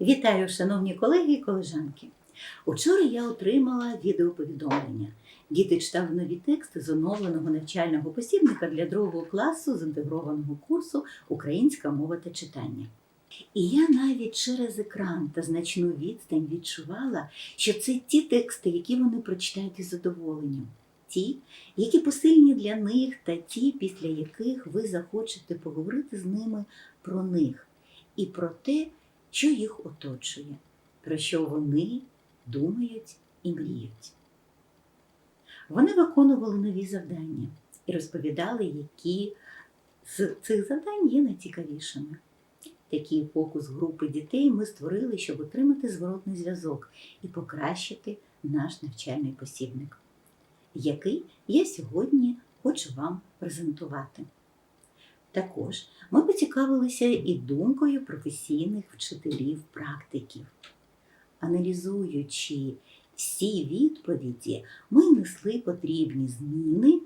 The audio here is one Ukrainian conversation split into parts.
Вітаю, шановні колеги і колежанки. Учора я отримала відеоповідомлення. Діти читали нові тексти з оновленого навчального посібника для другого класу з інтегрованого курсу Українська мова та читання. І я навіть через екран та значну відстань відчувала, що це ті тексти, які вони прочитають із задоволенням, ті, які посильні для них, та ті, після яких ви захочете поговорити з ними про них і про те, що їх оточує, про що вони думають і мріють. Вони виконували нові завдання і розповідали, які з цих завдань є найцікавішими. Такий фокус групи дітей ми створили, щоб отримати зворотний зв'язок і покращити наш навчальний посібник, який я сьогодні хочу вам презентувати. Також ми поцікавилися і думкою професійних вчителів-практиків. Аналізуючи всі відповіді, ми несли потрібні зміни,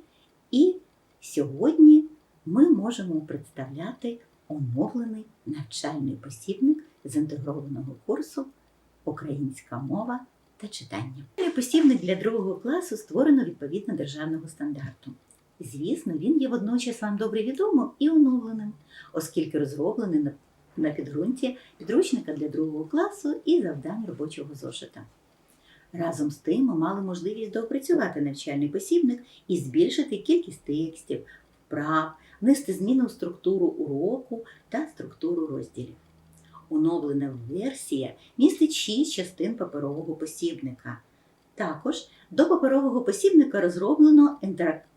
і сьогодні ми можемо представляти оновлений навчальний посібник з інтегрованого курсу Українська мова та читання. Посібник для другого класу створено відповідно державного стандарту. Звісно, він є водночас вам добре відомим і оновленим, оскільки розроблений на, підґрунті підручника для другого класу і завдань робочого зошита. Разом з тим ми мали можливість доопрацювати навчальний посібник і збільшити кількість текстів, вправ, внести зміни у структуру уроку та структуру розділів. Оновлена версія містить 6 частин паперового посібника. Також до паперового посібника розроблено інтерактивний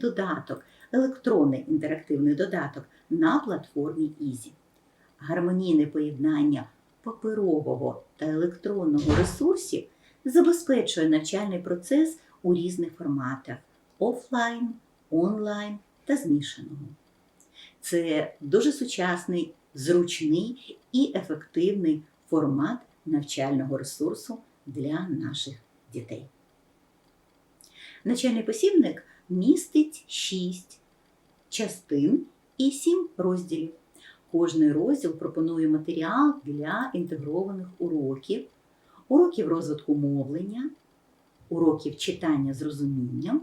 додаток, електронний інтерактивний додаток на платформі Easy. Гармонійне поєднання паперового та електронного ресурсів забезпечує навчальний процес у різних форматах офлайн, онлайн та змішаного. Це дуже сучасний, зручний і ефективний формат навчального ресурсу для наших дітей. Навчальний посібник містить 6 частин і 7 розділів. Кожний розділ пропонує матеріал для інтегрованих уроків, уроків розвитку мовлення, уроків читання з розумінням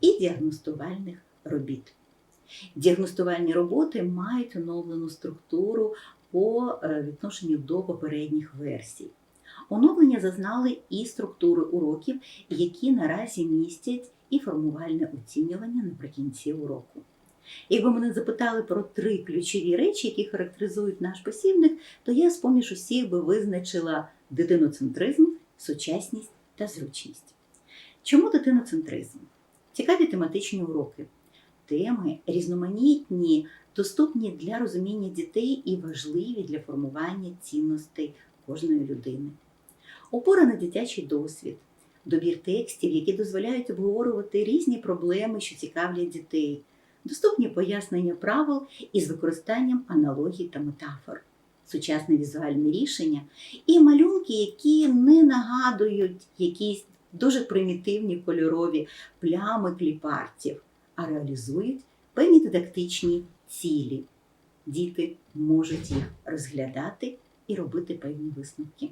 і діагностувальних робіт. Діагностувальні роботи мають оновлену структуру по е, відношенню до попередніх версій. Оновлення зазнали і структури уроків, які наразі містять і формувальне оцінювання наприкінці уроку. Якби мене запитали про три ключові речі, які характеризують наш посібник, то я з поміж усіх би визначила дитиноцентризм, сучасність та зручність. Чому дитиноцентризм? Цікаві тематичні уроки. Теми різноманітні, доступні для розуміння дітей і важливі для формування цінностей кожної людини. Опора на дитячий досвід, добір текстів, які дозволяють обговорювати різні проблеми, що цікавлять дітей, доступні пояснення правил із використанням аналогій та метафор, сучасне візуальне рішення і малюнки, які не нагадують якісь дуже примітивні кольорові плями кліпартів, а реалізують певні дидактичні цілі. Діти можуть їх розглядати і робити певні висновки.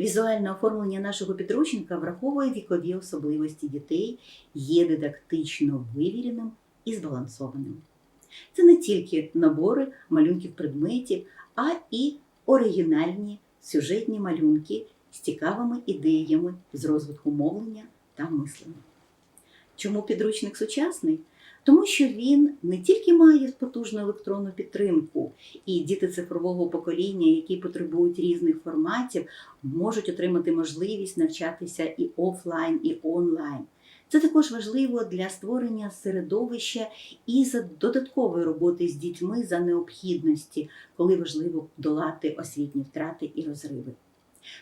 Візуальне оформлення нашого підручника враховує вікові особливості дітей, є дидактично вивіреним і збалансованим. Це не тільки набори малюнків предметів, а і оригінальні сюжетні малюнки з цікавими ідеями з розвитку мовлення та мислення. Чому підручник сучасний? Тому що він не тільки має потужну електронну підтримку, і діти цифрового покоління, які потребують різних форматів, можуть отримати можливість навчатися і офлайн, і онлайн. Це також важливо для створення середовища і за додаткової роботи з дітьми за необхідності, коли важливо долати освітні втрати і розриви.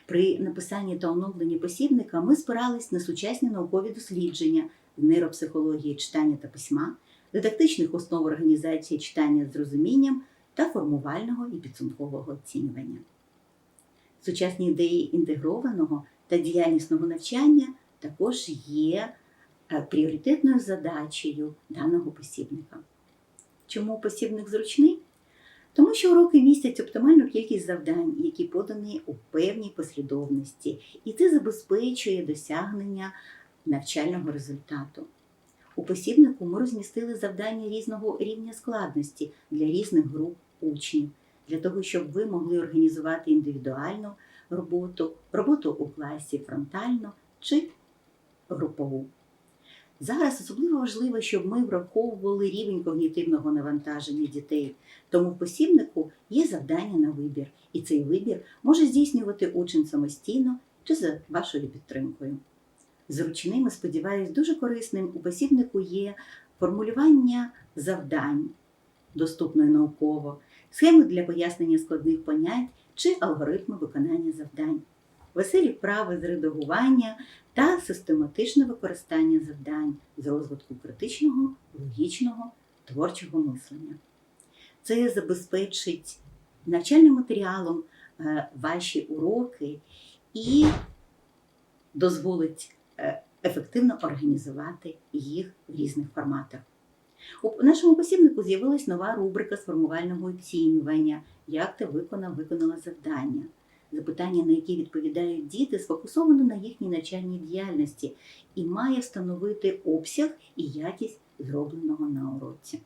При написанні та оновленні посібника ми спирались на сучасні наукові дослідження нейропсихології читання та письма, дидактичних основ організації читання з розумінням та формувального і підсумкового оцінювання. Сучасні ідеї інтегрованого та діяльнісного навчання також є е, пріоритетною задачею даного посібника. Чому посібник зручний? Тому що уроки містять оптимальну кількість завдань, які подані у певній послідовності, і це забезпечує досягнення навчального результату. У посібнику ми розмістили завдання різного рівня складності для різних груп учнів, для того, щоб ви могли організувати індивідуальну роботу, роботу у класі фронтально чи групову. Зараз особливо важливо, щоб ми враховували рівень когнітивного навантаження дітей, тому в посібнику є завдання на вибір, і цей вибір може здійснювати учень самостійно чи за вашою підтримкою. Зручним і, сподіваюсь, дуже корисним у посібнику є формулювання завдань, доступної науково, схеми для пояснення складних понять чи алгоритми виконання завдань, веселі вправи з редагування та систематичне використання завдань з розвитку критичного, логічного, творчого мислення. Це забезпечить навчальним матеріалом е, ваші уроки і дозволить ефективно організувати їх в різних форматах. У нашому посібнику з'явилась нова рубрика з формувального оцінювання, як ти виконав, виконала завдання. Запитання, на які відповідають діти, сфокусовано на їхній навчальній діяльності і має встановити обсяг і якість зробленого на уроці.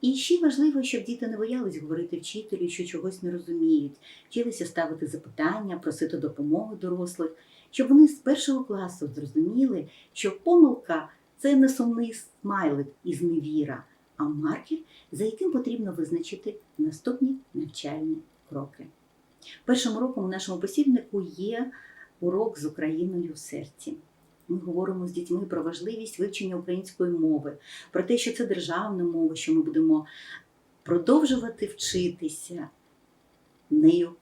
І ще важливо, щоб діти не боялись говорити вчителю, що чогось не розуміють, вчилися ставити запитання, просити допомоги дорослих, щоб вони з першого класу зрозуміли, що помилка це не сумний смайлик із невіра, а маркер, за яким потрібно визначити наступні навчальні кроки. Першим уроком у нашому посібнику є урок з Україною в серці. Ми говоримо з дітьми про важливість вивчення української мови, про те, що це державна мова, що ми будемо продовжувати вчитися нею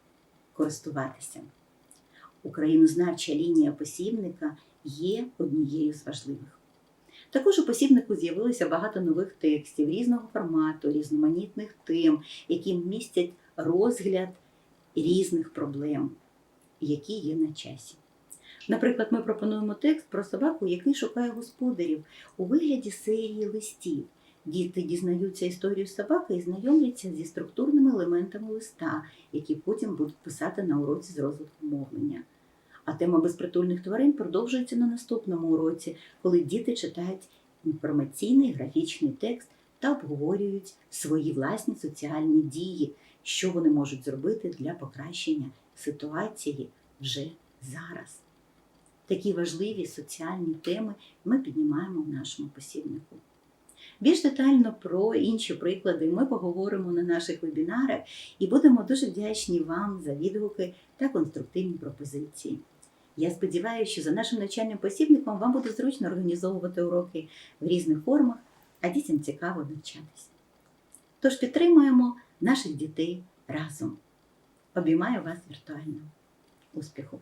користуватися. Українознавча лінія посібника є однією з важливих. Також у посібнику з'явилося багато нових текстів різного формату, різноманітних тем, які містять розгляд різних проблем, які є на часі. Наприклад, ми пропонуємо текст про собаку, який шукає господарів у вигляді серії листів. Діти дізнаються історію собаки і знайомляться зі структурними елементами листа, які потім будуть писати на уроці з розвитку мовлення. А тема безпритульних тварин продовжується на наступному уроці, коли діти читають інформаційний графічний текст та обговорюють свої власні соціальні дії, що вони можуть зробити для покращення ситуації вже зараз. Такі важливі соціальні теми ми піднімаємо в нашому посібнику. Більш детально про інші приклади ми поговоримо на наших вебінарах і будемо дуже вдячні вам за відгуки та конструктивні пропозиції. Я сподіваюся, що за нашим навчальним посібником вам буде зручно організовувати уроки в різних формах, а дітям цікаво навчатися. Тож підтримуємо наших дітей разом. Обіймаю вас віртуально. Успіху!